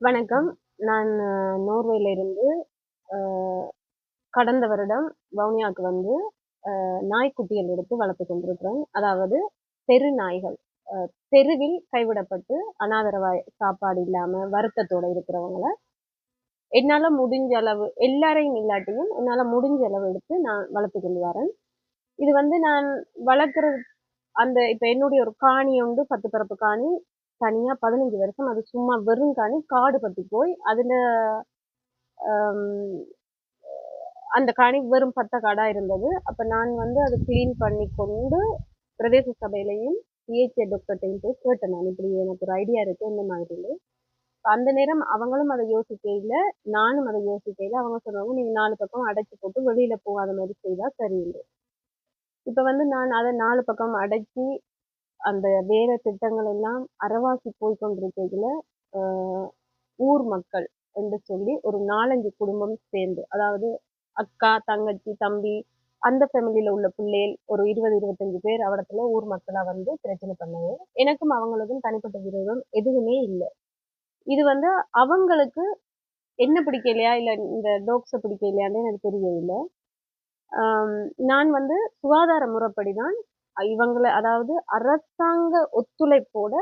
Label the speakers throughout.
Speaker 1: வணக்கம். நான் நோர்வேல இருந்து கடந்த வருடம் வவுனியாவுக்கு வந்து நாய்க்குட்டிகள் எடுத்து வளர்த்துக் கொண்டிருக்கிறேன். அதாவது தெரு நாய்கள். தெருவில் கைவிடப்பட்டு அனாதரவாய் சாப்பாடு இல்லாம வருத்தத்தோட இருக்கிறவங்கள, என்னால முடிஞ்ச அளவு எல்லாரையும் இல்லாட்டியும் என்னால முடிஞ்ச அளவு எடுத்து நான் வளர்த்துக் கொண்டு வரேன். இது வந்து நான் வளர்க்குற அந்த இப்போ என்னுடைய ஒரு காணி உண்டு பத்து பிறப்பு காணி. தனியா 15 வருஷம் அது சும்மா வெறும் காணி. காடு பத்தி போய் அதுல அந்த காணி வெறும் பட்ட காடா இருந்தது. அப்ப நான் வந்து அதை கிளீன் பண்ணி கொண்டு பிரதேச சபையிலையும் பிஹெச்ஏ டாக்டர்ட்டயும் போய் கேட்டேன் நான். இப்படி எனக்கு ஒரு ஐடியா இருக்கு இந்த மாதிரி அந்த நேரம் அவங்களும் அதை யோசிக்கையில, நானும் அதை யோசிக்கையில் அவங்க சொன்னாங்க, "நீங்க நாலு பக்கம் அடைச்சி போட்டு வெளியில போகாத மாதிரி செய்தா சரியில்லை இப்ப வந்து நான் அதை நாலு பக்கம் அடைச்சி அந்த வேறு திட்டங்கள் எல்லாம் அரைவாசி போய் கொண்டிருக்கையில, ஊர் மக்கள் என்று சொல்லி ஒரு 4, 5 குடும்பம் சேர்ந்து, அதாவது அக்கா, தங்கச்சி, தம்பி அந்த ஃபேமிலியில் உள்ள பிள்ளைகள் ஒரு 20, 25 பேர் அவடத்துல ஊர் மக்களா வந்து பிரச்சனை பண்ணவே, எனக்கும் அவங்களுக்கும் தனிப்பட்ட விரோதம் எதுவுமே இல்லை. இது வந்து அவங்களுக்கு என்ன பிடிக்கலையா, இல்ல இந்த டோக்ஸை பிடிக்கலையான்னு எனக்கு தெரியவில்லை நான் வந்து சுகாதார முறைப்படி தான் இவங்கள அதாவது அரசாங்க ஒத்துழைப்போட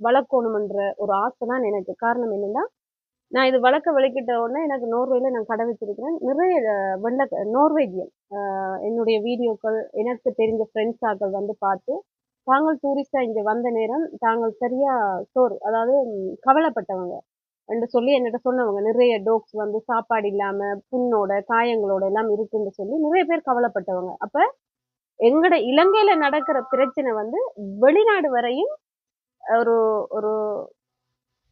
Speaker 1: வளர்க்கணுமன்ற ஒரு ஆசை தான் எனக்கு. காரணம் என்னன்னா, நான் இது வளர்க்க வளர்க்கிட்ட உடனே எனக்கு நோர்வேல நான் கடை வச்சிருக்கிறேன். நிறைய வெள்ள நோர்வேஜியன் என்னுடைய வீடியோக்கள், எனக்கு தெரிஞ்ச ஃப்ரெண்ட்ஸாக்கள் வந்து பார்த்து, தாங்கள் டூரிஸ்ட்டா இங்க வந்த நேரம், தாங்கள் சரியா சோர் அதாவது கவலைப்பட்டவங்க என்று சொல்லி என்கிட்ட சொன்னவங்க. நிறைய டோக்ஸ் வந்து சாப்பாடு இல்லாம, புண்ணோட, காயங்களோட எல்லாம் இருக்குன்னு சொல்லி நிறைய பேர் கவலைப்பட்டவங்க. அப்ப எங்கட இலங்கையில நடக்கிற பிரச்சனை வந்து வெளிநாடு வரையும் ஒரு ஒரு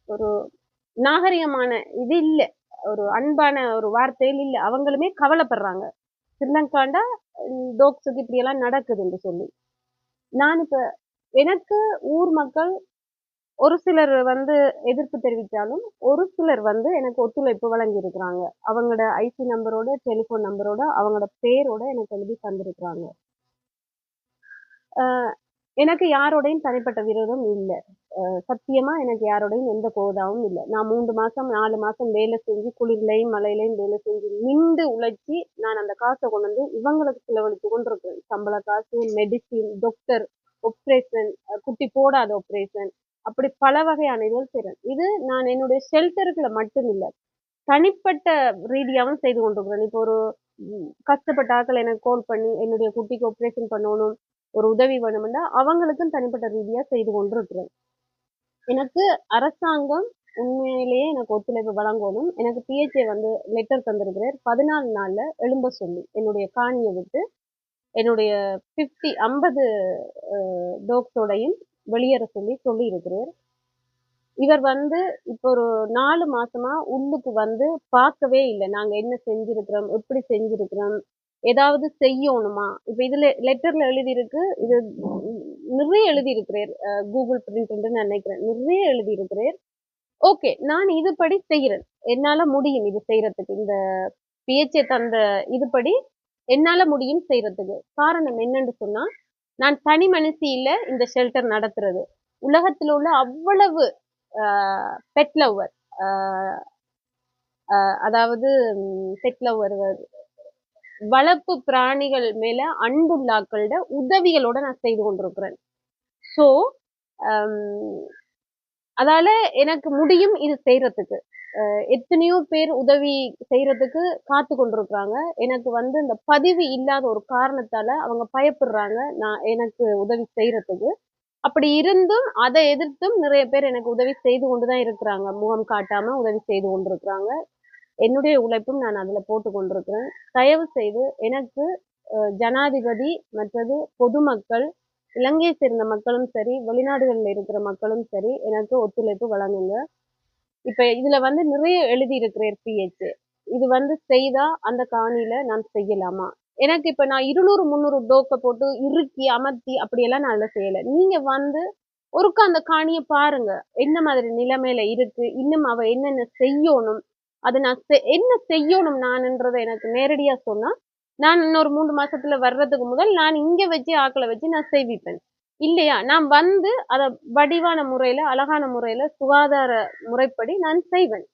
Speaker 1: ஒரு நாகரிகமான இது இல்லை ஒரு அன்பான ஒரு வார்த்தையில் இல்ல. அவங்களுமே கவலைப்படுறாங்க. ஸ்ரீலங்காண்டா டாக்ஸுக்கு இப்படியெல்லாம் நடக்குதுன்னு சொல்லி. நான் இப்ப எனக்கு ஊர் மக்கள் ஒரு சிலர் வந்து எதிர்ப்பு தெரிவித்தாலும், ஒரு சிலர் வந்து எனக்கு ஒத்துழைப்பு வழங்கியிருக்கிறாங்க. அவங்களோட ஐசி நம்பரோட, டெலிஃபோன் நம்பரோட, அவங்களோட பேரோட எனக்கு எழுதி தந்திருக்கிறாங்க. அ எனக்கு யாரோடையும் தனிப்பட்ட விரோதம் இல்ல. அ சத்தியமா எனக்கு யாரோடையும் எந்த கோதாவும் இல்ல. நான் 3 மாசம், 4 மாசம் வேலை செஞ்சு குளிர்லயும், மழையிலயும் வேலை செஞ்சு நிண்டு உழைச்சு, நான் அந்த காச கொண்டு வந்து இவங்களுக்கு செலவழித்து கொண்டிருக்கிறேன். சம்பள காசு, மெடிசின், டாக்டர், ஆப்ரேஷன், குட்டி போடாத ஆப்ரேஷன் அப்படி பல வகையான இதுகள் செய்றேன். இது நான் என்னுடைய ஷெல்டருக்குள்ள மட்டும் இல்ல. தனிப்பட்ட ரீதியாவும் செய்து கொண்டிருக்கிறேன். இப்போ ஒரு கஷ்டப்பட்ட ஆட்கள் எனக்கு கால் பண்ணி, என்னுடைய குட்டிக்கு ஆப்ரேஷன் பண்ணணும், ஒரு உதவி வேணும்னா, அவங்களுக்கும் தனிப்பட்ட ரீதியா செய்து கொண்டிருக்கிறேன். எனக்கு அரசாங்கம் உண்மையிலேயே எனக்கு ஒத்துழைப்பு வழங்கணும். எனக்கு பிஹெச்ஏ வந்து லெட்டர் தந்திருக்கிறார். 14 நாள்ல எழும்ப சொல்லி, என்னுடைய காணியை விட்டு, என்னுடைய 50 50 அ டாக்ஸோடையும் வெளியேற சொல்லி சொல்லியிருக்கிறார். இவர் வந்து இப்போ ஒரு நாலு மாசமா உள்ளுக்கு வந்து பார்க்கவே இல்லை நாங்க என்ன செஞ்சிருக்கிறோம், எப்படி செஞ்சிருக்கிறோம், ஏதாவது செய்யணுமா? இப்ப இதுல லெட்டர்ல எழுதியிருக்கு, இது நிறைய எழுதியிருக்கிறேன் கூகுள் பிரிண்ட்ன்னு நினைக்கிறேன். நிறைய எழுதியிருக்கிறார். ஓகே. நான் இதுபடி செய்றேன். என்னால முடியும் இது செய்யறதுக்கு இந்த பிஹெச்ஏ தந்த இதுபடி என்னால முடியும் செய்யறதுக்கு காரணம் என்னன்னு சொன்னா, நான் தனி மனுஷி இந்த ஷெல்டர் நடத்துறது. உலகத்துல உள்ள அவ்வளவு பெட் லவ்வர் அதாவது பெட் லவ்வர் வளர்ப்பு பிராணிகள் மேல அன்புள்ளாக்களோட உதவிகளோட நான் செய்து கொண்டிருக்கிறேன். ஸோ, um, அதால எனக்கு முடியும் இது செய்யறதுக்கு எத்தனையோ பேர் உதவி செய்யறதுக்கு காத்து கொண்டிருக்கிறாங்க. எனக்கு வந்து இந்த பதிவு இல்லாத ஒரு காரணத்தால அவங்க பயப்படுறாங்க. நான் எனக்கு உதவி செய்யறதுக்கு அப்படி இருந்தும் அதை எதிர்த்தும் நிறைய பேர் எனக்கு உதவி செய்து கொண்டு தான் இருக்கிறாங்க. முகம் காட்டாம உதவி செய்து கொண்டிருக்கிறாங்க. என்னுடைய உழைப்பும் நான் அதுல போட்டு கொண்டிருக்கிறேன். தயவு செய்து எனக்கு ஜனாதிபதி, மற்றது பொதுமக்கள், இலங்கையை சேர்ந்த மக்களும் சரி, வெளிநாடுகளில் இருக்கிற மக்களும் சரி, எனக்கு ஒத்துழைப்பு வழங்குங்க. இப்ப இதுல வந்து நிறைய எழுதியிருக்கிற பிஹெச் இது வந்து செய்தா அந்த காணியில நான் செய்யலாமா? எனக்கு இப்ப நான் இருநூறு முந்நூறு டோக்கை போட்டு இறுக்கி, அமர்த்தி அப்படியெல்லாம் நான் அதில் செய்யலை நீங்க வந்து ஒருக்கா அந்த காணிய பாருங்க. என்ன மாதிரி நிலைமையில இருக்கு, இன்னும் அவ என்னென்ன செய்யணும் அது நான் என்ன செய்யணும் நானுன்றத எனக்கு நேரடியா சொன்னா, நான் இன்னொரு மூணு மாசத்துல வர்றதுக்கு முதல் நான் இங்க வச்சு ஆக்களை வச்சு நான் செய்விப்பேன். இல்லையா? நான் வந்து அத வடிவான முறையில அழகான முறையில சுகாதார முறைப்படி நான் செய்வேன்.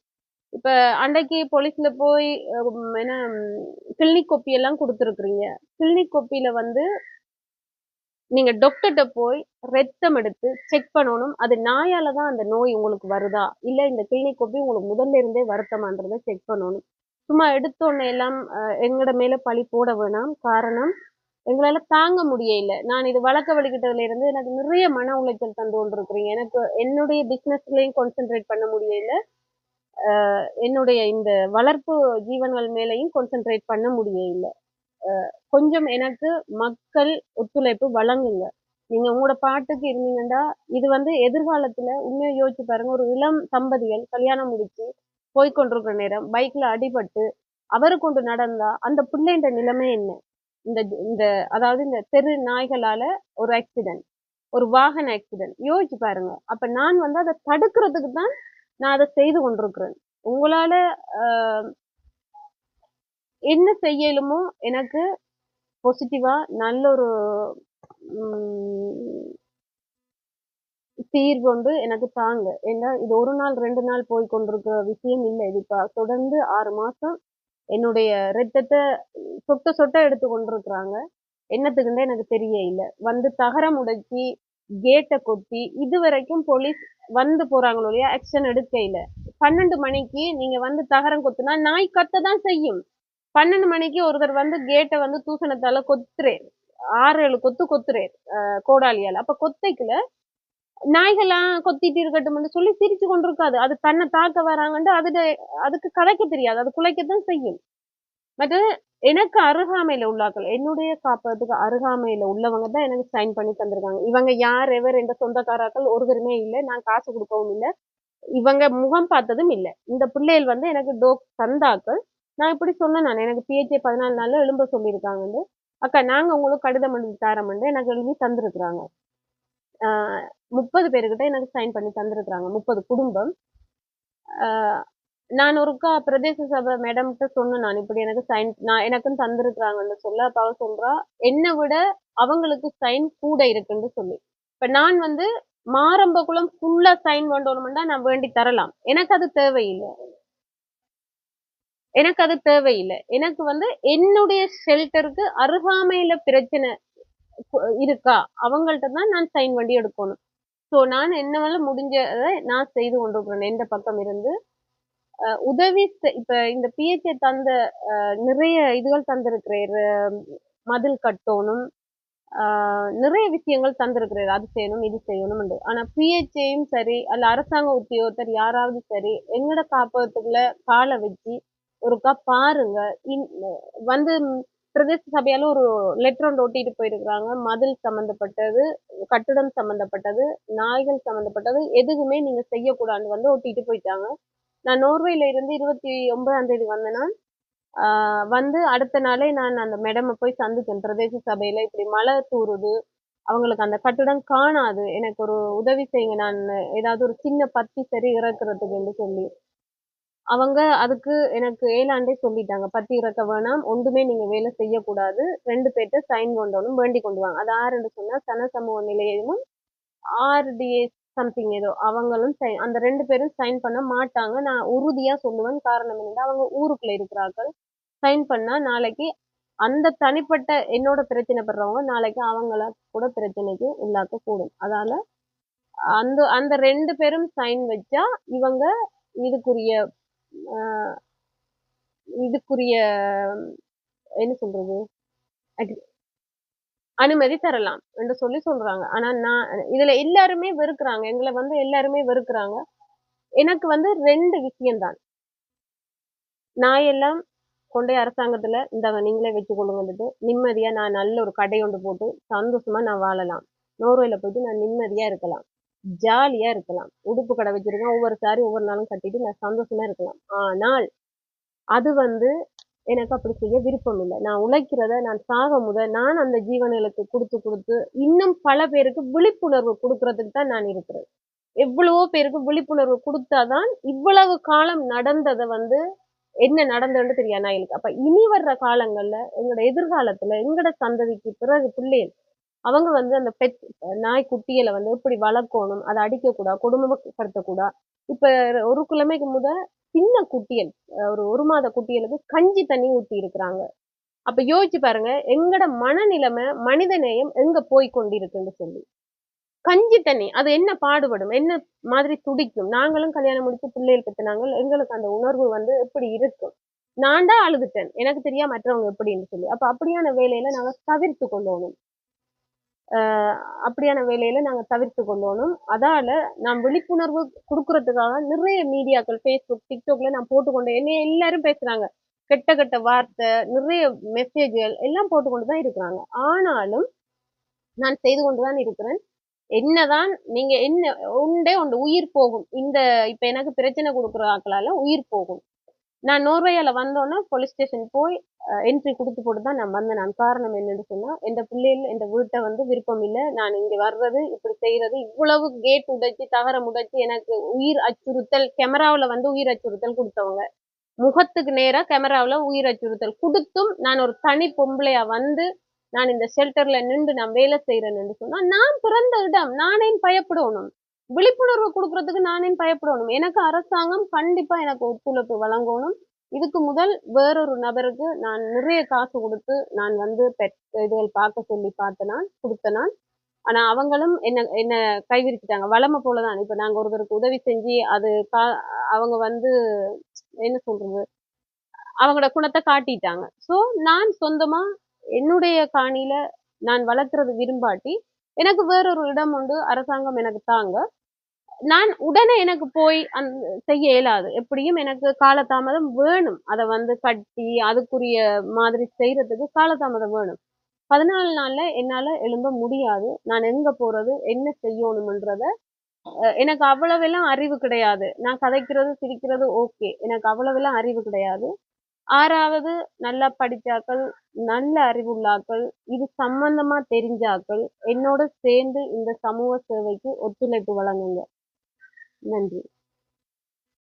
Speaker 1: இப்ப அன்றைக்கு போலீஸ்ல போய் என்ன கிளினிக் கொப்பி எல்லாம் கொடுத்துருக்குறீங்க. கிளினிக் கொப்பியில வந்து நீங்க டாக்டர்கிட்ட போய் ரத்தம் எடுத்து செக் பண்ணணும். அது நாயால தான் அந்த நோய் உங்களுக்கு வருதா? இல்ல இந்த கிளினிக் போய் உங்களுக்கு முதல்ல இருந்தே வருத்தமான்றதை செக் பண்ணணும். சும்மா எடுத்தோடனே எல்லாம் அஹ், மேல பழி போட வேணாம். காரணம் எங்களால தாங்க முடியல. நான் இது வழக்க வழிகிட்டதுல இருந்து எனக்கு நிறைய மன உளைச்சல் தந்து கொண்டிருக்கிறீங்க எனக்கு என்னுடைய பிசினஸ்லயும் கான்சென்ட்ரேட் பண்ண முடியல. என்னுடைய இந்த வளர்ப்பு ஜீவன்கள் மேலையும் கான்சென்ட்ரேட் பண்ண முடியல. கொஞ்சம் எனக்கு மக்கள் ஒத்துழைப்பு வழங்குங்க. நீங்க உங்களோட பாட்டுக்கு இருந்தீங்கன்னா இது வந்து எதிர்காலத்துல உண்மையை யோசிச்சு பாருங்க ஒரு இளம் தம்பதிகள் கல்யாணம் முடிச்சு போய் கொண்டிருக்கிற நேரம் பைக்ல அடிபட்டு அவரு கொண்டு நடந்தா அந்த பிள்ளைன்ற நிலைமை என்ன? இந்த இந்த அதாவது இந்த தெரு நாய்களால ஒரு ஆக்சிடென்ட் ஒரு வாகன ஆக்சிடென்ட் யோசிச்சு பாருங்க. அப்ப நான் வந்து அதை தடுக்கிறதுக்கு தான் நான் அதை செய்து கொண்டிருக்கிறேன். உங்களால ஆஹ், என்ன செய்யலுமோ எனக்கு பாசிட்டிவா நல்ல ஒரு தீர்வு வந்து எனக்கு தாங்க. ஏன்னா இது ஒரு நாள் ரெண்டு நாள் போய் கொண்டிருக்கிற விஷயம் இல்லை இது. இப்போ தொடர்ந்து ஆறு மாசம் என்னுடைய ரத்தத்தை சொட்ட சொட்ட எடுத்து கொண்டிருக்கிறாங்க. என்னத்துக்குன்னு எனக்கு தெரிய இல்லை. வந்து தகரம் உடைச்சி கேட்டை கொத்தி இது வரைக்கும் போலீஸ் வந்து போறாங்களோ இல்லையா ஆக்ஷன் எடுக்க இல்லை பன்னெண்டு மணிக்கு நீங்க வந்து தகரம் கொத்துனா நாய் கத்த தான் செய்யும். பன்னெண்டு மணிக்கு ஒருத்தர் வந்து கேட்டை வந்து தூசணத்தால கொத்துறேன் ஆறு ஏழு கொத்து கொத்துறேன் கோடாலியால். அப்போ அப்ப கொத்தைக்குல நாய்கள்லாம் கொத்திட்டு இருக்கட்டும்னு சொல்லி சிரிச்சு கொண்டிருக்காது. அது தன்னை தாக்க வராங்கன்ட்டு அது அதுக்கு கதைக்க தெரியாது. அது குலைக்கத்தான் செய்யும். மற்றது எனக்கு அருகாமையில உள்ளாக்கள் என்னுடைய காப்பதுக்கு அருகாமையில உள்ளவங்க தான் எனக்கு சைன் பண்ணி தந்திருக்காங்க. இவங்க யார் எவர் என்ற சொந்தக்காராக்கள் ஒருத்தருமே இல்லை. நான் காசு கொடுக்கவும் இல்லை. இவங்க முகம் பார்த்ததும் இல்லை. இந்த பிள்ளைகள் வந்து எனக்கு டோக் தந்தாக்கள். நான் இப்படி சொன்னேன் நான். எனக்கு பிஹெச்ஏ பதினாலு நாள்ல எழும்ப சொல்லியிருக்காங்கன்னு அக்கா நாங்க உங்களுக்கு கடிதம் எழுதி தரோம்னு எனக்கு எழுதி தந்திருக்கிறாங்க. ஆஹ் முப்பது பேருக்கிட்ட எனக்கு சைன் பண்ணி தந்திருக்கிறாங்க. முப்பது குடும்பம். ஆஹ் நான் ஒருக்கா பிரதேச சபை மேடம்கிட்ட சொன்னேன் நான். இப்படி எனக்கு சைன் நான் எனக்கும் தந்திருக்கிறாங்கன்னு சொல்ல அப்ப சொல்றா என்னை விட அவங்களுக்கு சைன் கூட இருக்குன்னு சொல்லி. இப்ப நான் வந்து மாரம்பகுளம் ஃபுல்லா சைன் வேண்டணும்னா நான் வேண்டி தரலாம். எனக்கு அது தேவையில்லை. எனக்கு அது தேவையில்லை. எனக்கு வந்து என்னுடைய ஷெல்டருக்கு அருகாமையில பிரச்சனை இருக்கா அவங்கள்ட்ட தான் நான் சைன் வண்டி எடுக்கணும். ஸோ நான் என்னால முடிஞ்சதை நான் செய்து கொண்டிருக்கிறேன் எந்த பக்கம் இருந்து? அஹ் உதவி இப்ப இந்த பிஹெச்ஏ தந்த அஹ், நிறைய இதுகள் தந்திருக்கிற மதில் கட்டணும். ஆஹ் நிறைய விஷயங்கள் தந்திருக்கிறார். அது செய்யணும் இது செய்யணும் ஆனா பிஹெச்ஏயும் சரி அல்ல அரசாங்க உத்தியோகத்தர் யாராவது சரி எங்கட காப்பகத்துக்குள்ள காலை வச்சு ஒருக்கா பாருங்க. இன்- வந்து பிரதேச சபையால ஒரு லெட்டர் ஒன்று ஒட்டிட்டு போயிருக்கிறாங்க. மதில் சம்பந்தப்பட்டது கட்டிடம் சம்பந்தப்பட்டது நாய்கள் சம்பந்தப்பட்டது எதுவுமே நீங்க செய்யக்கூடாதுன்னு வந்து ஒட்டிட்டு போயிட்டாங்க. நான் நோர்வேல இருந்து இருபத்தி ஒன்பதாம் தேதி வந்தேன்னா வந்து அடுத்த நாளே நான் அந்த மேடமை போய் சந்திச்சேன் பிரதேச சபையில இப்படி மழை தூறுது அவங்களுக்கு அந்த கட்டிடம் காணாது எனக்கு ஒரு உதவி செய்யுங்க. நான் ஏதாவது ஒரு சின்ன பத்தி சரி இறக்குறதுக்குன்னு சொல்லி. அவங்க அதுக்கு எனக்கு ஏழாண்டே சொல்லிட்டாங்க. பத்தி இறக்க வேணாம் ஒன்றுமே நீங்க வேலை செய்யக்கூடாது. ரெண்டு பேர்ட்ட சைன் கொண்டோனும் வேண்டி கொண்டு வாங்க. அது ஆறுன்னு சொன்னா சன சமூக நிலையமும் ஆர்டிஏ சம்திங் ஏதோ. அவங்களும் சைன் அந்த ரெண்டு பேரும் சைன் பண்ண மாட்டாங்க. நான் உறுதியா சொல்லுவேன். காரணம் என்னன்னா அவங்க ஊருக்குள்ள இருக்கிறார்கள். சைன் பண்ணா நாளைக்கு அந்த தனிப்பட்ட என்னோட பிரச்சனை படுறவங்க நாளைக்கு அவங்கள கூட பிரச்சனைக்கு உள்ளாக்க கூடும். அதனால அந்த அந்த ரெண்டு பேரும் சைன் வச்சா இவங்க இதுக்குரிய இதுக்குரிய என்ன சொல்றது? அனுமதி தரலாம் என்று சொல்லி சொல்றாங்க. ஆனா நான் இதுல எல்லாருமே வெறுக்கிறாங்க. எங்களை வந்து எல்லாருமே வெறுக்கிறாங்க. எனக்கு வந்து ரெண்டு விஷயம்தான். நான் எல்லாம் கொண்டே அரசாங்கத்துல இந்தாங்க நீங்களே வச்சு கொள்ளுங்கிறது நிம்மதியா நான் நல்ல ஒரு கடை ஒன்று போட்டு சந்தோஷமா நான் வாழலாம். நோர்வேல போயிட்டு நான் நிம்மதியா இருக்கலாம். ஜாலியா இருக்கலாம். உடுப்பு கடை வச்சிருக்கேன். ஒவ்வொரு சாரி ஒவ்வொரு நாளும் கட்டிட்டு நான் சந்தோஷமா இருக்கலாம். ஆனால் அது வந்து எனக்கு அப்படி செய்ய விருப்பம் இல்லை. நான் உழைக்கிறத நான் சாக முத நான் அந்த ஜீவன்களுக்கு கொடுத்து கொடுத்து இன்னும் பல பேருக்கு விழிப்புணர்வு கொடுக்கறதுக்கு தான் நான் இருக்கிறேன். எவ்வளவோ பேருக்கு விழிப்புணர்வு கொடுத்தாதான் இவ்வளவு காலம் நடந்ததை வந்து என்ன நடந்ததுன்னு தெரியாது. நாய்களுக்கு அப்ப இனி வர்ற காலங்கள்ல எங்களோட எதிர்காலத்துல எங்களோட சந்ததிக்கு பிறகு பிள்ளைகள் அவங்க வந்து அந்த பெட் நாய் குட்டிகளை வந்து எப்படி வளர்க்கணும் அதை அடிக்கக்கூடாது கொடுமைப்படுத்தக்கூடாது இப்போ ஒரு கிழமைக்கு முத சின்ன குட்டியல் ஒரு ஒரு மாத குட்டியலுக்கு கஞ்சி தண்ணி ஊட்டி இருக்கிறாங்க. அப்ப யோசிச்சு பாருங்க எங்கட மனநிலைமை மனித நேயம் எங்க போய் கொண்டிருக்குன்னு சொல்லி. கஞ்சி தண்ணி அது என்ன பாடுபடும் என்ன மாதிரி துடிக்கும்? நாங்களும் கல்யாணம் முடிச்சு பிள்ளைகள் பெற்றினாங்க எங்களுக்கு அந்த உணர்வு வந்து எப்படி இருக்கும்? நான் தான் அழுதுட்டேன். எனக்கு தெரியா மற்றவங்க எப்படின்னு சொல்லி. அப்ப அப்படியான வேலையில நாங்க தவிர்த்து கொள்ளணும். அப்படியான வேலையில நாங்க தவிர்த்து கொள்ளணும். அதால நான் விழிப்புணர்வு கொடுக்கறதுக்காக நிறைய மீடியாக்கள் ஃபேஸ்புக் டிக்டாக்ல நான் போட்டுக்கொண்டு என்னைய எல்லாரும் பேசுறாங்க. கெட்ட கெட்ட வார்த்தை நிறைய மெசேஜ்கள் எல்லாம் போட்டுக்கொண்டு தான் இருக்கிறாங்க. ஆனாலும் நான் செய்து கொண்டுதான் இருக்கிறேன். என்னதான் நீங்க என்ன உண்டே உண்டு உயிர் போகும். இந்த இப்ப எனக்கு பிரச்சனை கொடுக்குற ஆக்களால உயிர் போகும். நான் நோர்வேயால வந்தோன்னே போலீஸ் ஸ்டேஷன் போய் என்ட்ரி கொடுத்து போட்டு தான் நான் வந்தேன். நான் காரணம் என்னன்னு சொன்னா எந்த பிள்ளைகள் இந்த வீட்டை வந்து விருப்பம் இல்லை. நான் இங்க வர்றது இப்படி செய்யறது இவ்வளவு கேட் உடைச்சு தகரம் உடைச்சு எனக்கு உயிர் அச்சுறுத்தல் கேமராவில் வந்து உயிர் அச்சுறுத்தல் கொடுத்தவங்க. முகத்துக்கு நேராக கேமராவில் உயிர் அச்சுறுத்தல் கொடுத்தும் நான் ஒரு தனி பொம்பளையா வந்து நான் இந்த ஷெல்டர்ல நின்று நான் வேலை செய்யறேன்னு சொன்னா நான் பிறந்த இடம் நானே பயப்படணும். விழிப்புணர்வு கொடுக்கறதுக்கு நானே பயப்படணும். எனக்கு அரசாங்கம் கண்டிப்பா எனக்கு ஒத்துழைப்பு வழங்கணும். இதுக்கு முதல் வேறொரு நபருக்கு நான் நிறைய காசு கொடுத்து நான் வந்து பெட் இதுகள் பார்க்க சொல்லி பார்த்த நான் கொடுத்த நான் ஆனா அவங்களும் என்ன என்ன கைவிரிச்சிட்டாங்க. வளமை போலதான். இப்ப நாங்க ஒருத்தருக்கு உதவி செஞ்சு அது கா அவங்க வந்து என்ன சொல்றது? அவங்களோட குணத்தை காட்டிட்டாங்க. சோ நான் சொந்தமா என்னுடைய காணியில நான் வளர்க்கறது விரும்பாட்டி எனக்கு வேறொரு இடம் உண்டு. அரசாங்கம் எனக்கு தாங்க. நான் உடனே எனக்கு போய் அந் செய்ய இயலாது. எப்படியும் எனக்கு காலதாமதம் வேணும். அதை வந்து கட்டி அதுக்குரிய மாதிரி செய்யறதுக்கு காலதாமதம் வேணும். பதினாலு நாள்ல என்னால எழும்ப முடியாது. நான் எங்க போறது என்ன செய்யணும்ன்றத எனக்கு அவ்வளவெல்லாம் அறிவு கிடையாது. நான் கதைக்கிறது சிரிக்கிறது ஓகே. எனக்கு அவ்வளவெல்லாம் அறிவு கிடையாது. ஆறாவது நல்லா படித்தாக்கள் நல்ல அறிவுள்ளாக்கள் இது சம்பந்தமா தெரிஞ்சாக்கள் என்னோட சேர்ந்து இந்த சமூக சேவைக்கு ஒத்துழைப்பு வழங்குங்க. நன்றி.